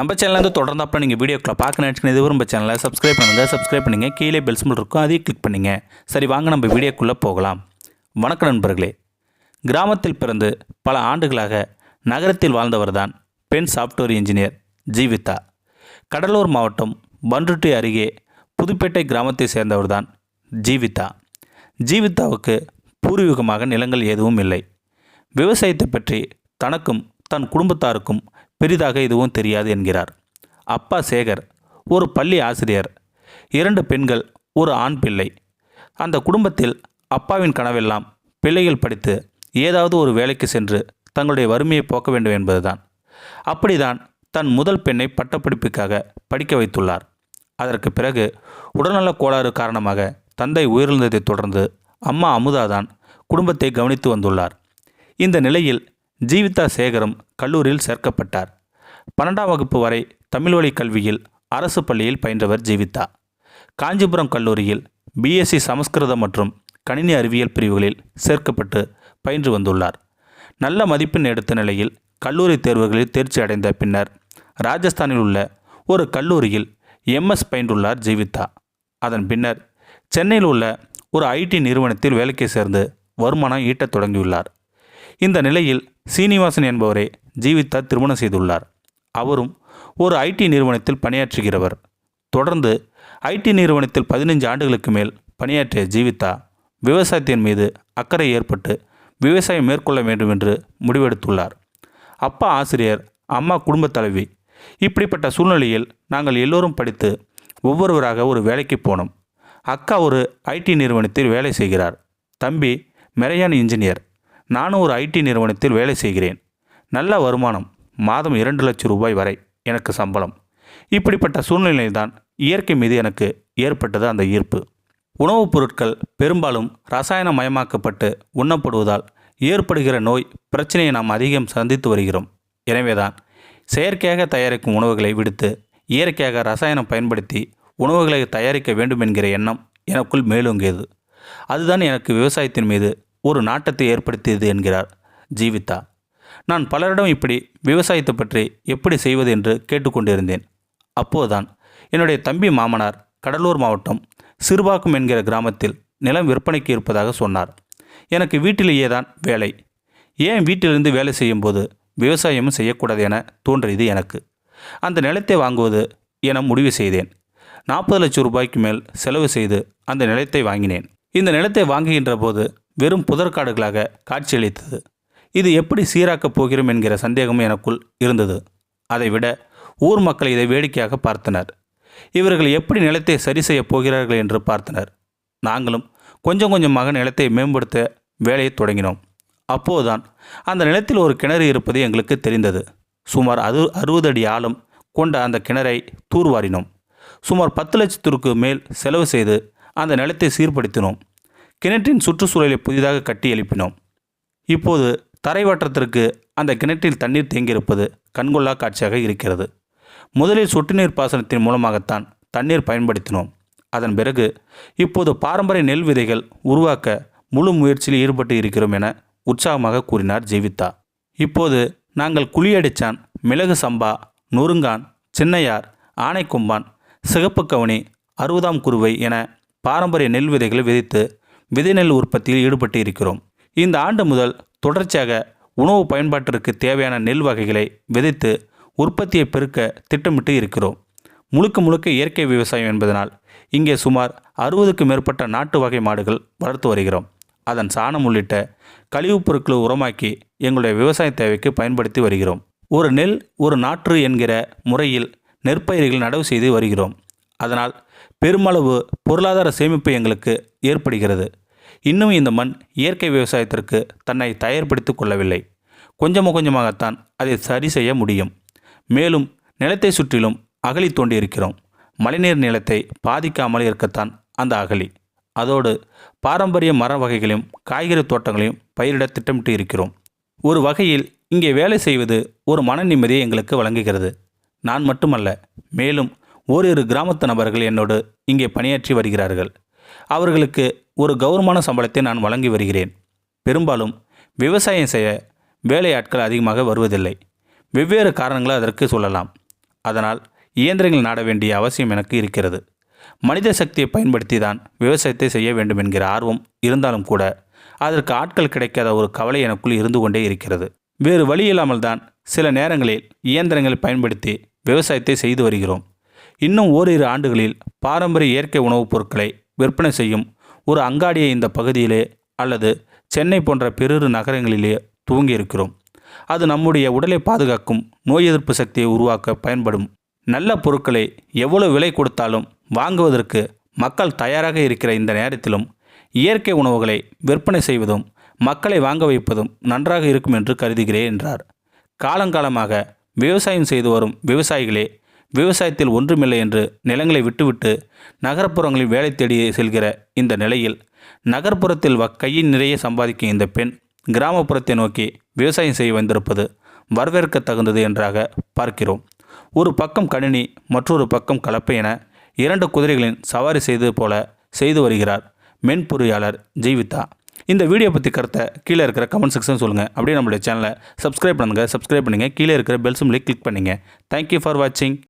நம்ம சேனலேருந்து தொடர்ந்து அப்புறம் நீங்கள் வீடியோக்களை பார்க்க நினச்சிக்கணும் இது நம்ம சேனலை சப்ஸ்கிரைப் பண்ணுங்கள் சப்ஸ்கிரைப் பண்ணுங்க. கீழே பெல் சிம்பிள் இருக்கும். அதையும் கிளிக் பண்ணுங்க. சரி வாங்க நம்ம வீடியோக்குள்ளே போகலாம். வணக்கம் நண்பர்களே. கிராமத்தில் பிறந்து பல ஆண்டுகளாக நகரத்தில் வாழ்ந்தவர்தான் பெண் சாஃப்ட்வேர் இன்ஜினியர் ஜீவிதா. கடலூர் மாவட்டம் பன்ருட்டி அருகே புதுப்பேட்டை கிராமத்தை சேர்ந்தவர் தான் ஜீவிதா. ஜீவிதாவுக்கு பூர்வீகமாக நிலங்கள் எதுவும் இல்லை. விவசாயத்தை பற்றி தனக்கும் தன் குடும்பத்தாருக்கும் பெரிதாக எதுவும் தெரியாது என்கிறார். அப்பா சேகர் ஒரு பள்ளி ஆசிரியர் இரண்டு பெண்கள் ஒரு ஆண் பிள்ளை. அந்த குடும்பத்தில் அப்பாவின் கனவெல்லாம் பிள்ளைகள் படித்து ஏதாவது ஒரு வேலைக்கு சென்று தங்களுடைய வறுமையை போக்க வேண்டும் என்பதுதான். அப்படிதான் தன் முதல் பெண்ணை பட்டப்படிப்புக்காக படிக்க வைத்துள்ளார். அதற்கு பிறகு உடல்நலக் கோளாறு காரணமாக தந்தை உயிரிழந்ததைத் தொடர்ந்து அம்மா அமுதாதான் குடும்பத்தை கவனித்து வந்துள்ளார். இந்த நிலையில் ஜீவிதா சேகரம் கல்லூரியில் சேர்க்கப்பட்டார். பன்னெண்டாம் வகுப்பு வரை தமிழ் வழி கல்வியில் அரசு பள்ளியில் பயின்றவர் ஜீவிதா. காஞ்சிபுரம் கல்லூரியில் பிஎஸ்சி சமஸ்கிருதம் மற்றும் கணினி அறிவியல் பிரிவுகளில் சேர்க்கப்பட்டு பயின்று வந்துள்ளார். நல்ல மதிப்பெண் எடுத்த நிலையில் கல்லூரி தேர்வுகளில் தேர்ச்சி அடைந்த பின்னர் ராஜஸ்தானில் உள்ள ஒரு கல்லூரியில் எம்எஸ் பயின்றுள்ளார் ஜீவிதா. அதன் பின்னர் சென்னையில் உள்ள ஒரு ஐடி நிறுவனத்தில் வேலைக்கு சேர்ந்து வருமானம் ஈட்டத் தொடங்கியுள்ளார். இந்த நிலையில் சீனிவாசன் என்பவரை ஜீவிதா திருமணம் செய்துள்ளார். அவரும் ஒரு ஐடி நிறுவனத்தில் பணியாற்றுகிறவர். தொடர்ந்து ஐடி நிறுவனத்தில் பதினைஞ்சு ஆண்டுகளுக்கு மேல் பணியாற்றிய ஜீவிதா விவசாயத்தின் மீது அக்கறை ஏற்பட்டு விவசாயம் மேற்கொள்ள வேண்டும் என்று முடிவெடுத்துள்ளார். அப்பா ஆசிரியர் அம்மா குடும்ப தலைவி இப்படிப்பட்ட சூழ்நிலையில் நாங்கள் எல்லோரும் படித்து ஒவ்வொருவராக ஒரு வேலைக்கு போனோம். அக்கா ஒரு ஐடி நிறுவனத்தில் வேலை செய்கிறார். தம்பி மெரையான் இன்ஜினியர். நானும் ஒரு ஐடி நிறுவனத்தில் வேலை செய்கிறேன். நல்ல வருமானம் மாதம் இரண்டு லட்சம் ரூபாய் வரை எனக்கு சம்பளம். இப்படிப்பட்ட சூழ்நிலையில்தான் இயற்கை மீது எனக்கு ஏற்பட்டது அந்த ஈர்ப்பு. உணவுப் பொருட்கள் பெரும்பாலும் ரசாயனமயமாக்கப்பட்டு உண்ணப்படுவதால் ஏற்படுகிற நோய் பிரச்சனையை நாம் அதிகம் சந்தித்து வருகிறோம். எனவேதான் செயற்கையாக தயாரிக்கும் உணவுகளை விடுத்து இயற்கையாக ரசாயனம் பயன்படுத்தி உணவுகளை தயாரிக்க வேண்டும் என்கிற எண்ணம் எனக்குள் மேலோங்கியது. அதுதான் எனக்கு விவசாயத்தின் மீது ஒரு நாட்டத்தை ஏற்படுத்தியது என்கிறார் ஜீவிதா. நான் பலரிடம் இப்படி விவசாயத்தை பற்றி எப்படி செய்வது என்று கேட்டுக்கொண்டிருந்தேன். அப்போதுதான் என்னுடைய தம்பி மாமனார் கடலூர் மாவட்டம் சிறுபாக்கம் என்கிற கிராமத்தில் நிலம் விற்பனைக்கு இருப்பதாக சொன்னார். எனக்கு வீட்டிலேயே தான் வேலை. ஏன் வீட்டிலிருந்து வேலை செய்யும்போது விவசாயமும் செய்யக்கூடாது என தோன்றியது எனக்கு. அந்த நிலத்தை வாங்குவது என முடிவு செய்தேன். நாற்பது லட்சம் ரூபாய்க்கு மேல் செலவு செய்து அந்த நிலத்தை வாங்கினேன். இந்த நிலத்தை வாங்குகின்ற போது வெறும் புதற்காடுகளாக காட்சியளித்தது. இது எப்படி சீராக்கப் போகிறோம் என்கிற சந்தேகம் எனக்குள் இருந்தது. அதைவிட ஊர் மக்கள் இதை வேடிக்கையாக பார்த்தனர். இவர்கள் எப்படி நிலத்தை சரி செய்யப் போகிறார்கள் என்று பார்த்தனர். நாங்களும் கொஞ்சம் கொஞ்சமாக நிலத்தை மேம்படுத்த வேலையை தொடங்கினோம். அப்போதுதான் அந்த நிலத்தில் ஒரு கிணறு இருப்பது எங்களுக்கு தெரிந்தது. சுமார் அது அறுபது அடி ஆழம் கொண்ட அந்த கிணறை தூர்வாரினோம். சுமார் பத்து லட்சத்திற்கு மேல் செலவு செய்து அந்த நிலத்தை சீர்படுத்தினோம். கிணற்றின் சுற்றுச்சூழலை புதிதாக கட்டி எழுப்பினோம். இப்போது தரைவட்டத்திற்கு அந்த கிணற்றில் தண்ணீர் தேங்கியிருப்பது கண்கொள்ளா காட்சியாக இருக்கிறது. முதலில் சொட்டு நீர் பாசனத்தின் மூலமாகத்தான் தண்ணீர் பயன்படுத்தினோம். அதன் பிறகு இப்போது பாரம்பரிய நெல் விதைகள் உருவாக்க முழு முயற்சியில் ஈடுபட்டு இருக்கிறோம் என உற்சாகமாக கூறினார் ஜீவிதா இப்போது நாங்கள் குழியடிச்சான் மிளகு சம்பா நொறுங்கான் சின்னையார் ஆனைக்கொம்பான் சிகப்பு கவனி அறுபதாம் குருவை என பாரம்பரிய நெல் விதைகளை விதைத்து விதை நெல் உற்பத்தியில் ஈடுபட்டு இருக்கிறோம். இந்த ஆண்டு முதல் தொடர்ச்சியாக உணவு பயன்பாட்டிற்கு தேவையான நெல் வகைகளை விதைத்து உற்பத்தியை பெருக்க திட்டமிட்டு இருக்கிறோம். முழுக்க முழுக்க இயற்கை விவசாயம் என்பதனால் இங்கே சுமார் அறுபதுக்கு மேற்பட்ட நாட்டு வகை மாடுகள் வளர்த்து வருகிறோம். அதன் சாணம் உள்ளிட்ட கழிவுப் பொருட்களை உரமாக்கி எங்களுடைய விவசாய தேவைக்கு பயன்படுத்தி வருகிறோம். ஒரு நெல் ஒரு நாற்று என்கிற முறையில் நெற்பயிர்கள் நடவு செய்து வருகிறோம். அதனால் பெருமளவு பொருளாதார சேமிப்பு எங்களுக்கு ஏற்படுகிறது. இன்னும் இந்த மண் இயற்கை விவசாயத்திற்கு தன்னை தயார்படுத்தி கொள்ளவில்லை. கொஞ்சம் கொஞ்சமாகத்தான் அதை சரி செய்ய முடியும். மேலும் நிலத்தை சுற்றிலும் அகழி தோண்டியிருக்கிறோம். மழைநீர் நிலத்தை பாதிக்காமல் இருக்கத்தான் அந்த அகழி. அதோடு பாரம்பரிய மர வகைகளையும் காய்கறி தோட்டங்களையும் பயிரிட திட்டமிட்டு இருக்கிறோம். ஒரு வகையில் இங்கே வேலை செய்வது ஒரு மன நிம்மதியை எங்களுக்கு வழங்குகிறது. நான் மட்டுமல்ல மேலும் ஓரிரு கிராமத்து நபர்கள் என்னோடு இங்கே பணியாற்றி வருகிறார்கள். அவர்களுக்கு ஒரு கௌரவமான சம்பளத்தை நான் வழங்கி வருகிறேன். பெரும்பாலும் விவசாயம் செய்ய வேலையாட்கள் அதிகமாக வருவதில்லை. வெவ்வேறு காரணங்களை அதற்கு சொல்லலாம். அதனால் இயந்திரங்கள் நாட வேண்டிய அவசியம் எனக்கு இருக்கிறது. மனித சக்தியை பயன்படுத்தி தான் விவசாயத்தை செய்ய வேண்டும் என்கிற ஆர்வம் இருந்தாலும் கூட அதற்கு ஆட்கள் கிடைக்காத ஒரு கவலை எனக்குள் இருந்து கொண்டே இருக்கிறது. வேறு வழி இல்லாமல் தான் சில நேரங்களில் இயந்திரங்களை பயன்படுத்தி விவசாயத்தை செய்து வருகிறோம். இன்னும் ஓரிரு ஆண்டுகளில் பாரம்பரிய இயற்கை உணவுப் பொருட்களை விற்பனை செய்யும் ஒரு அங்காடியை இந்த பகுதியிலே அல்லது சென்னை போன்ற பெருறு நகரங்களிலே துவங்கி இருக்கிறோம் அது நம்முடைய உடலை பாதுகாக்கும் நோய் எதிர்ப்பு சக்தியை உருவாக்க பயன்படும். நல்ல பொருட்களை எவ்வளவு விலை கொடுத்தாலும் வாங்குவதற்கு மக்கள் தயாராக இருக்கிற இந்த நேரத்திலும் இயற்கை உணவுகளை விற்பனை செய்வதும் மக்களை வாங்க வைப்பதும் நன்றாக இருக்கும் என்று கருதுகிறேன் என்றார். காலங்காலமாக விவசாயம் செய்து வரும் விவசாயிகளே விவசாயத்தில் ஒன்றுமில்லை என்று நிலங்களை விட்டுவிட்டு நகர்ப்புறங்களில் வேலை தேடி செல்கிற இந்த நிலையில் நகர்ப்புறத்தில் வ கையின் நிறைய சம்பாதிக்கும் இந்த பெண் கிராமப்புறத்தை நோக்கி விவசாயம் செய்ய வந்திருப்பது வரவேற்க தகுந்தது என்றாக பார்க்கிறோம். ஒரு பக்கம் கணினி மற்றொரு பக்கம் கலப்பை என இரண்டு குதிரைகளின் சவாரி செய்தது போல செய்து வருகிறார் மென்பொறியாளர் ஜீவிதா. இந்த வீடியோ பற்றி கருத்தை கீழே இருக்கிற கமெண்ட் செக்ஷன் சொல்லுங்கள் அப்படியே நம்மளுடைய சேனலை சப்ஸ்கிரைப் பண்ணுங்கள் சப்ஸ்கிரைப் பண்ணுங்கள் கீழே இருக்கிற பெல் சிம்லை கிளிக் பண்ணுங்கள் தேங்க்யூ ஃபார் வாட்சிங்